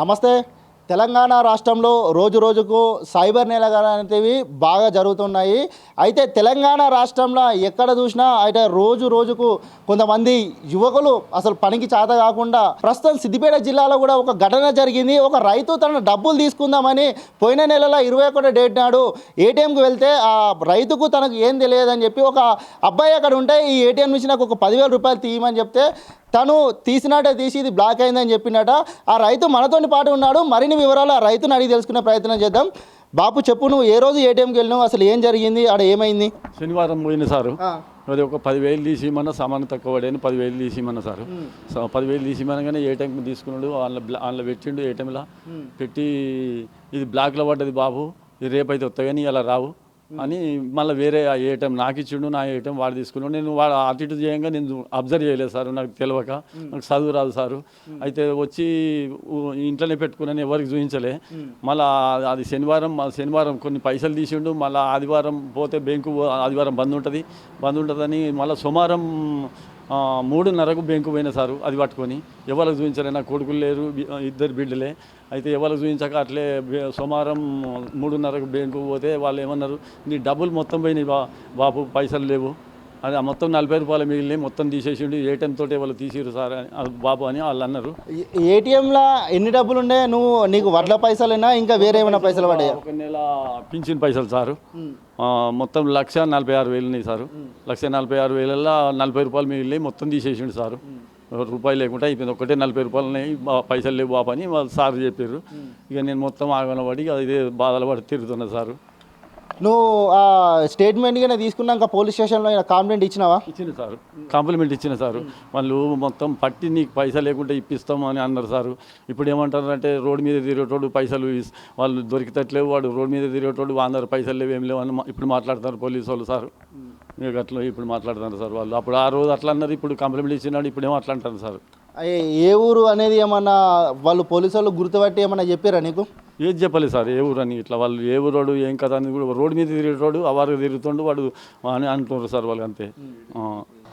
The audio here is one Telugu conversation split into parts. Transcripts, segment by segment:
నమస్తే. తెలంగాణ రాష్ట్రంలో రోజు రోజుకు సైబర్ నేరగాలు అనేవి బాగా జరుగుతున్నాయి. అయితే తెలంగాణ రాష్ట్రంలో ఎక్కడ చూసినా అయితే రోజు రోజుకు కొంతమంది యువకులు అసలు పనికి చేత కాకుండా ప్రస్తుతం సిద్దిపేట జిల్లాలో కూడా ఒక ఘటన జరిగింది. ఒక రైతు తన డబ్బులు తీసుకుందామని పోయిన నెలలో ఇరవై ఒకటో డేట్ నాడు ఏటీఎంకి వెళ్తే ఆ రైతుకు తనకు ఏం తెలియదని చెప్పి ఒక అబ్బాయి అక్కడ ఉంటే ఈ ఏటీఎం నుంచి నాకు ఒక పదివేల రూపాయలు తీయమని చెప్తే తను తీసినట్టే తీసి ఇది బ్లాక్ అయిందని చెప్పినట. ఆ రైతు మనతోని పాటు ఉన్నాడు. మరిన్ని వివరాలు ఆ రైతుని అడిగి తెలుసుకునే ప్రయత్నం చేద్దాం. బాపు చెప్పు నువ్వు ఏ రోజు ఏటీఎంకి వెళ్ళినావు? అసలు ఏం జరిగింది? ఆడ ఏమైంది? శనివారం పోయిన సారు. అది ఒక పదివేలు తీసి ఇమ్మన్నా సామాన్ తక్కువ పడేని పదివేలు తీసి ఇమ్మన్నా సారు పదివేలు తీసి ఇమ్మనగానే ఏ టైంకి తీసుకున్నాడు. వాళ్ళ వాళ్ళ పెట్టిండు ఏ టైంలో పెట్టి ఇది బ్లాక్లో పడ్డది బాబు. ఇది రేపైతే వస్తాయి కానీ ఇలా రావు. అని మళ్ళీ వేరే ఆ ఏటీఎం నాకు ఇచ్చిండు నా ఏటీఎం వాడు తీసుకున్నాడు. నేను వాడు అటు ఇటు చేయంగా నేను అబ్జర్వ్ చేయలేదు సార్ నాకు తెలియక నాకు చదువు రాదు సారు. అయితే వచ్చి ఇంట్లోనే పెట్టుకున్నాను ఎవరికి చూపించలే మళ్ళీ అది శనివారం శనివారం కొన్ని పైసలు తీసిండు మళ్ళీ ఆదివారం పోతే బ్యాంకు ఆదివారం బంద్ ఉంటుంది. బంద్ ఉంటుందని మళ్ళీ సోమవారం మూడున్నరకు బ్యాంకు పోయిన సారు అది పట్టుకొని. ఎవరికి చూపించలే నా కొడుకులు లేరు ఇద్దరు బిడ్డలే. అయితే ఎవరికి చూపించాక అట్లే సోమవారం మూడున్నరకు బ్యాంకు పోతే వాళ్ళు ఏమన్నారు నీ డబ్బులు మొత్తం పోయినాయి బా బాపు పైసలు లేవు. అది మొత్తం నలభై రూపాయలు మిగిలినాయి. మొత్తం తీసేసిండు. ఏటీఎం తోటే వాళ్ళు తీసిరు సార్ అని అది బాబు అని వాళ్ళు అన్నారు. ఏటీఎంలో ఎన్ని డబ్బులు ఉండే నువ్వు నీకు వడ్ల పైసలేనా ఇంకా వేరే ఏమైనా పైసలు పడ్డాయా? ఒక నెల పింఛన్ పైసలు సారు. మొత్తం లక్ష నలభై ఆరు వేలు ఉన్నాయి సారు. లక్ష నలభై ఆరు వేలల్లో నలభై రూపాయలు మిగిలినాయి. మొత్తం తీసేసిండు సారు. రూపాయలు లేకుండా అయిపోయింది. ఒకటే నలభై రూపాయలు ఉన్నాయి. పైసలు లేవు బాబు అని వాళ్ళు సార్ చెప్పారు ఇక నేను మొత్తం ఆగన పడి ఇదే బాధలు పడి తిరుగుతున్నా సారు. నువ్వు ఆ స్టేట్మెంట్గానే తీసుకున్నాక పోలీస్ స్టేషన్లో కంప్లైంట్ ఇచ్చినావా? ఇచ్చిన సారు. కాంప్లిమెంట్ ఇచ్చిన సారు. వాళ్ళు మొత్తం పట్టి నీకు పైసలు లేకుంటే ఇప్పిస్తాం అని అన్నారు సారు. ఇప్పుడు ఏమంటారు అంటే రోడ్డు మీద తిరిగేటోడు పైసలు వాళ్ళు దొరికితట్లేవు వాడు రోడ్డు మీద తిరిగేటోడు అందరు పైసలు లేవు ఏం లేవు అని ఇప్పుడు మాట్లాడతారు పోలీసు వాళ్ళు సారు. ఇక అట్లా ఇప్పుడు మాట్లాడుతున్నారు సార్ వాళ్ళు. అప్పుడు ఆ రోజు అట్లా అన్నారు ఇప్పుడు కాంప్లిమెంట్ ఇచ్చినాడు ఇప్పుడు ఏమో అట్లా అంటారు సార్? ఏ ఊరు అనేది ఏమన్నా వాళ్ళు పోలీసు వాళ్ళు గుర్తుపట్టి ఏమన్నా చెప్పారా నీకు? ఏది చెప్పలేదు సార్ ఏ ఊరు అని ఇట్లా వాళ్ళు ఏ ఊరోడు ఏం కదా అని కూడా రోడ్డు మీద తిరిగేటోడు అవారు తిరుగుతుండు వాడు అని అంటున్నారు సార్ వాళ్ళు అంతే. ఆ.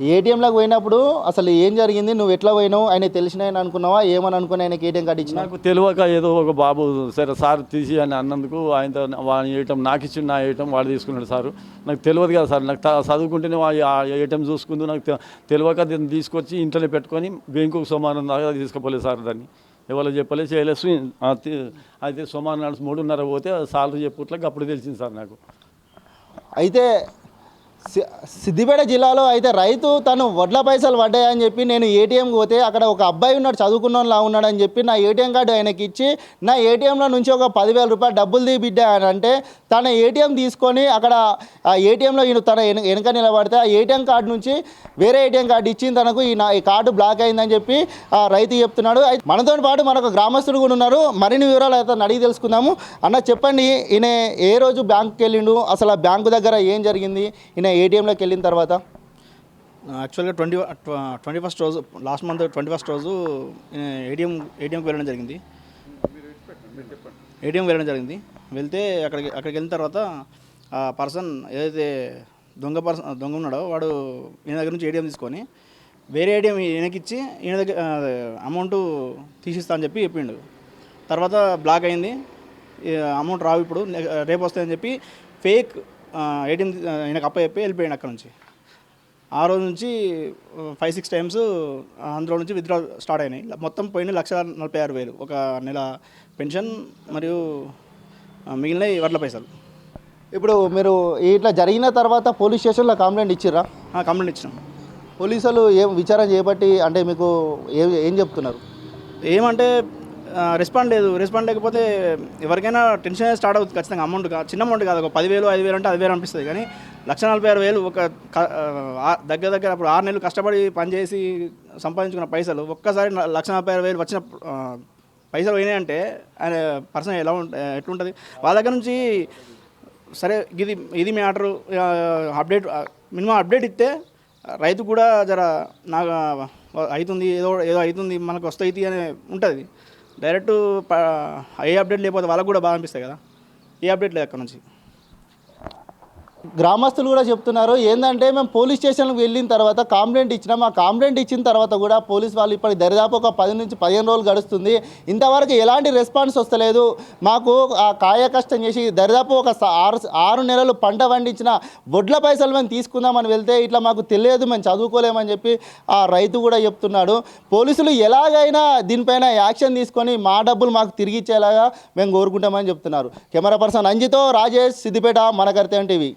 ఏటీఎంలోకి పోయినప్పుడు అసలు ఏం జరిగింది నువ్వు ఎట్లా పోయినావు ఆయన తెలిసిన ఆయన అనుకున్నావా ఏమని అనుకుని ఆయనకి ఏటీఎం కార్డు ఇచ్చిన నాకు తెలియక ఏదో ఒక బాబు సరే సార్ తీసి అని అన్నందుకు ఆయనతో వాడి ఏటం నాకు ఇచ్చిన నా ఏటం వాడు తీసుకున్నాడు సారు. నాకు తెలియదు కదా సార్ నాకు చదువుకుంటేనే ఆ ఏటం చూసుకుంది నాకు తెలియక దీన్ని తీసుకొచ్చి ఇంట్లోనే పెట్టుకొని బ్యాంకు సోమవారం దాకా తీసుకుపోలేదు సార్ దాన్ని. ఎవరు చెప్పలేదు చేయలేదు అయితే సోమవారం నాడు మూడున్నర పోతే సాలరీ చెప్పుట్లకి అప్పుడు తెలిసింది సార్ నాకు. అయితే సిద్దిపేట జిల్లాలో అయితే రైతు తను వడ్ల పైసలు పడ్డాయని చెప్పి నేను ఏటీఎంకి పోతే అక్కడ ఒక అబ్బాయి ఉన్నాడు చదువుకున్నలా అని చెప్పి నా ఏటీఎం కార్డు ఆయనకి ఇచ్చి నా ఏటీఎంలో నుంచి ఒక పదివేల రూపాయలు డబ్బులు తీ బిడ్డ అని అంటే తన ఏటీఎం తీసుకొని అక్కడ ఆ ఏటీఎంలో ఈయన తన వెనుక వెనక నిలబడితే ఆ ఏటీఎం కార్డు నుంచి వేరే ఏటీఎం కార్డు ఇచ్చి తనకు ఈ నా ఈ కార్డు బ్లాక్ అయిందని చెప్పి ఆ రైతు చెప్తున్నాడు. అయితే మనతో పాటు మరొక గ్రామస్తుడు కూడా ఉన్నారు. మరిన్ని వివరాలు అయితే అడిగి తెలుసుకుందాము. అన్న చెప్పండి ఈయన ఏ రోజు బ్యాంకుకి వెళ్ళిండు? అసలు ఆ బ్యాంకు దగ్గర ఏం జరిగింది? ఈయన ఏటీఎంలోకి వెళ్ళిన తర్వాత? యాక్చువల్గా ట్వంటీ ట్వంటీ ఫస్ట్ రోజు లాస్ట్ మంత్ ట్వంటీ ఫస్ట్ రోజు ఏటీఎం ఏటీఎంకి వెళ్ళడం జరిగింది. ఏటీఎం వెళ్ళడం జరిగింది. వెళ్తే అక్కడికి అక్కడికి వెళ్ళిన తర్వాత ఆ పర్సన్ ఏదైతే దొంగ పర్సన్ దొంగ ఉన్నాడో వాడు ఈయన దగ్గర నుంచి ఏటీఎం తీసుకొని వేరే ఏటీఎం ఈయనకిచ్చి ఈయన దగ్గర అమౌంట్ తీసిస్తా అని చెప్పి చెప్పిండు. తర్వాత బ్లాక్ అయింది. అమౌంట్ రావు ఇప్పుడు రేపు వస్తాయని చెప్పి ఫేక్ ఏటీఎం ఈయనకు అప్ప చెప్పి వెళ్ళిపోయాడు అక్కడ నుంచి. ఆ రోజు నుంచి ఫైవ్ సిక్స్ టైమ్స్ అందులో నుంచి విత్డ్రా స్టార్ట్ అయినాయి. మొత్తం పోయిన లక్ష నలభై ఆరు వేలు. ఒక నెల పెన్షన్ మరియు మిగిలిన వడ్ల పైసలు. ఇప్పుడు మీరు ఇట్లా జరిగిన తర్వాత పోలీస్ స్టేషన్లో కంప్లైంట్ ఇచ్చిర్రా? కంప్లైంట్ ఇచ్చినాం. పోలీసులు ఏం విచారణ చేపట్టి అంటే మీకు ఏం ఏం చెప్తున్నారు? ఏమంటే రెస్పాండ్ లేదు. రెస్పాండ్ లేకపోతే ఎవరికైనా టెన్షన్ స్టార్ట్ అవుతుంది ఖచ్చితంగా. అమౌంట్ కాదు చిన్న అమౌంట్ కాదు. ఒక పదివేలు ఐదు వేలు అంటే అది వేలు అనిపిస్తుంది. కానీ లక్ష నలభై ఆరు వేలు ఒక దగ్గర దగ్గర అప్పుడు ఆరు నెలలు కష్టపడి పనిచేసి సంపాదించుకున్న పైసలు ఒక్కసారి లక్ష నలభై ఆరు వేలు వచ్చిన పైసలు పోయినాయంటే ఆయన పర్సన్ ఎలా ఉంట ఎట్లుంటుంది? వాళ్ళ దగ్గర నుంచి సరే ఇది ఇది మ్యాటరు అప్డేట్ మినిమం అప్డేట్ ఇస్తే రైతు కూడా జర నాకు అవుతుంది ఏదో ఏదో అవుతుంది మనకు వస్తాయి అని ఉంటుంది. డైరెక్ట్ ప- ఏ అప్డేట్ లేకపోతే వాళ్ళకు కూడా బాగా అనిపిస్తాయి కదా. ఏ అప్డేట్ లేదు అక్కడ నుంచి. గ్రామస్తులు కూడా చెప్తున్నారు ఏంటంటే మేము పోలీస్ స్టేషన్కి వెళ్ళిన తర్వాత కాంప్లైంట్ ఇచ్చినాం. ఆ కాంప్లైంట్ ఇచ్చిన తర్వాత కూడా పోలీస్ వాళ్ళు ఇప్పటి దరిదాపు ఒక పది నుంచి పదిహేను రోజులు గడుస్తుంది. ఇంతవరకు ఎలాంటి రెస్పాన్స్ వస్తలేదు. మాకు ఆ కాయ కష్టం చేసి దరిదాపు ఒక ఆరు ఆరు నెలలు పంట పండించిన వడ్ల పైసలు మేము తీసుకుందామని వెళ్తే ఇట్లా మాకు తెలియదు. మేము చదువుకోలేమని చెప్పి ఆ రైతు కూడా చెప్తున్నాడు. పోలీసులు ఎలాగైనా దీనిపైన యాక్షన్ తీసుకొని మా డబ్బులు మాకు తిరిగి ఇచ్చేలాగా మేము కోరుకుంటామని చెప్తున్నారు. కెమెరా పర్సన్ అంజితో రాజేష్ సిద్దిపేట మనకర్తెం టీవీ.